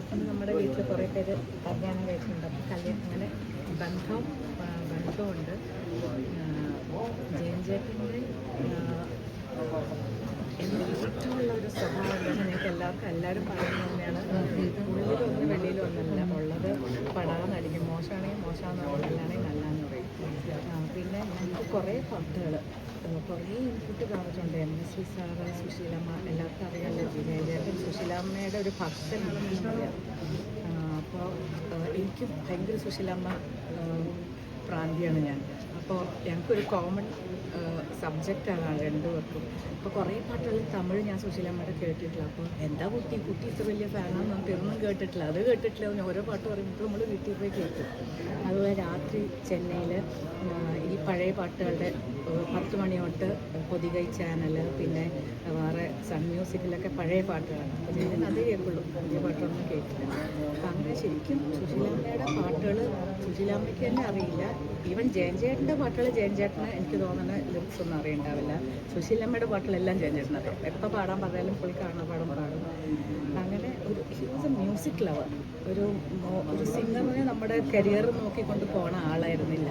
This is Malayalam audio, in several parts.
റിലേഷൻ നമ്മുടെ വീട്ടിൽ കുറേ പേര് കല്യാണം കഴിച്ചിട്ടുണ്ട്. അപ്പം കല്യാണം അങ്ങനെ ബന്ധം ബന്ധമുണ്ട്. ജയൻ ചേട്ടന്റെ എനിക്ക് ഇഷ്ടമുള്ള ഒരു സ്വഭാവം ഉണ്ടെന്ന് എല്ലാവർക്കും എല്ലാവരും പറയുന്നത് തന്നെയാണ്. ഉള്ളിലൊന്നും വെളിയിലൊന്നുമല്ല ഉള്ളത് പടാന്നായിരിക്കും മോശമാണെങ്കിൽ മോശമാണെന്ന് പറയും നല്ലതാണെങ്കിൽ നല്ലതെന്ന് പറയും ആ, പിന്നെ ഞങ്ങൾക്ക് കുറേ പാട്ടുകൾ. കുറേ ഇൻപുട്ട് പറഞ്ഞിട്ടുണ്ട് എം എസ് വി സാറ് സുശീലമ്മ എല്ലാവർക്കും അറിയാമല്ലോ വിജയചേട്ടൻ സുശീലാമ്മയുടെ ഒരു ഭക്തനാണെന്ന് പറയാം അപ്പോൾ എനിക്കും ഭയങ്കര സുശീലമ്മ പ്രാന്തിയാണ് ഞാൻ. അപ്പോൾ ഞങ്ങൾക്കൊരു കോമൺ സബ്ജക്റ്റാണ് രണ്ടുപേർക്കും. അപ്പോൾ കുറേ പാട്ടുകൾ തമിഴ് ഞാൻ സുശീലമ്മയുടെ കേട്ടിട്ടില്ല. അപ്പോൾ എന്താ കുട്ടി? കുട്ടി ഇത്ര വലിയ ഫാനാണെന്ന് നമുക്ക് ഇതൊന്നും കേട്ടിട്ടില്ല. അത് കേട്ടിട്ടില്ല. ഓരോ പാട്ട് പറയുമ്പോൾ നമ്മൾ വീട്ടിൽ പോയി കേൾക്കും. അതുപോലെ രാത്രി ചെന്നൈയിൽ ഈ പഴയ പാട്ടുകളുടെ പത്ത് മണി തൊട്ട് പൊതികൈ ചാനൽ പിന്നെ വേറെ സൺ മ്യൂസിക്കിലൊക്കെ പഴയ പാട്ടുകളാണ്. അപ്പോൾ ഞാൻ അതേ കേൾക്കുള്ളൂ. പുതിയ പാട്ടൊന്നും കേൾക്കില്ല അപ്പം അങ്ങനെ ശരിക്കും സുശീലമ്മയുടെ പാട്ടുകൾ സുശീലാമ്മയ്ക്ക് തന്നെ അറിയില്ല. ഈവൻ ജയൻചേട്ടന്റെ പാട്ടുകൾ ജയൻചേട്ടന് എനിക്ക് തോന്നുന്ന ലിറിക്സ് ഒന്നും അറിയണ്ടാവില്ല. സുശീലമ്മയുടെ പാട്ടുകളെല്ലാം ജയൻചേട്ടൻ അറിയാം. എപ്പോൾ പാടാൻ പറഞ്ഞാലും പുള്ളി കാണാൻ പാടാൻ പാടും. അങ്ങനെ ഒരു ഹ്യൂസ് എ മ്യൂസിക് ലവർ ഒരു ഒരു സിംഗറിനെ നമ്മുടെ കരിയർ നോക്കിക്കൊണ്ട് പോണ ആളായിരുന്നില്ല.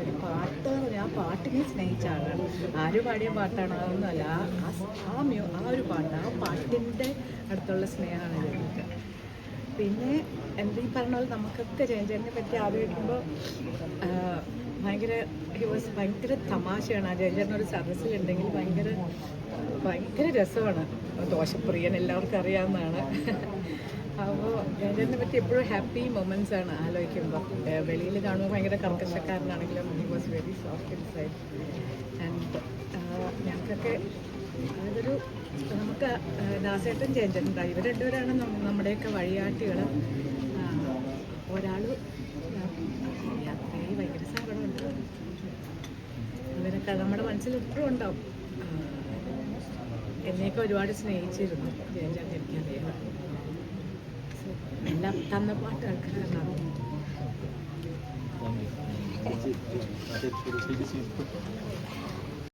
ഒരു പാട്ട് ഞാൻ പാട്ടിനെ സ്നേഹിച്ച ആളാണ്. ആര് പാടിയ പാട്ടാണ്? അതൊന്നുമല്ല. ആ ആ ആ ആ ഒരു പാട്ട് ആ പാട്ടിന്റെ അടുത്തുള്ള സ്നേഹമാണ് ഞങ്ങൾക്ക് പിന്നെ എന്താ ഈ പറഞ്ഞ പോലെ നമുക്കൊക്കെ ജയൻചേട്ടനെ പറ്റി ആലോചിക്കുമ്പോൾ ഭയങ്കര ഹി വാസ് ഭയങ്കര തമാശയാണ്. ആ ജയൻചേട്ടൻ ഒരു സദസ്സിലുണ്ടെങ്കിൽ ഭയങ്കര ഭയങ്കര രസമാണ്. ദോഷപ്രിയൻ എല്ലാവർക്കും അറിയാവുന്നതാണ്. അപ്പോൾ ജയൻചേട്ടനെ പറ്റി എപ്പോഴും ഹാപ്പി മൊമെന്റ്സ് ആണ് ആലോചിക്കുമ്പോൾ. വെളിയിൽ കാണുമ്പോൾ ഭയങ്കര കർക്കശക്കാരനാണെങ്കിലും he was very soft inside and ഞങ്ങൾക്കൊക്കെ അതൊരു നമുക്ക് ദാസേട്ടൻ ചേഞ്ചിട്ടുണ്ട് ഇവർ രണ്ടുപേരാണ് നമ്മുടെയൊക്കെ വഴിയാട്ടികൾ ഒരാൾ യാത്രയിൽ ഭയങ്കര സങ്കടമുണ്ട് ഇവരൊക്കെ നമ്മുടെ മനസ്സിൽ ഇപ്പോഴും ഉണ്ടാവും എന്നെയൊക്കെ ഒരുപാട് സ്നേഹിച്ചിരുന്നു ജയൻചേട്ടൻ എനിക്കറിയാം എല്ലാം തന്ന പാട്ട് ആൾക്കാരാണ് Thank you.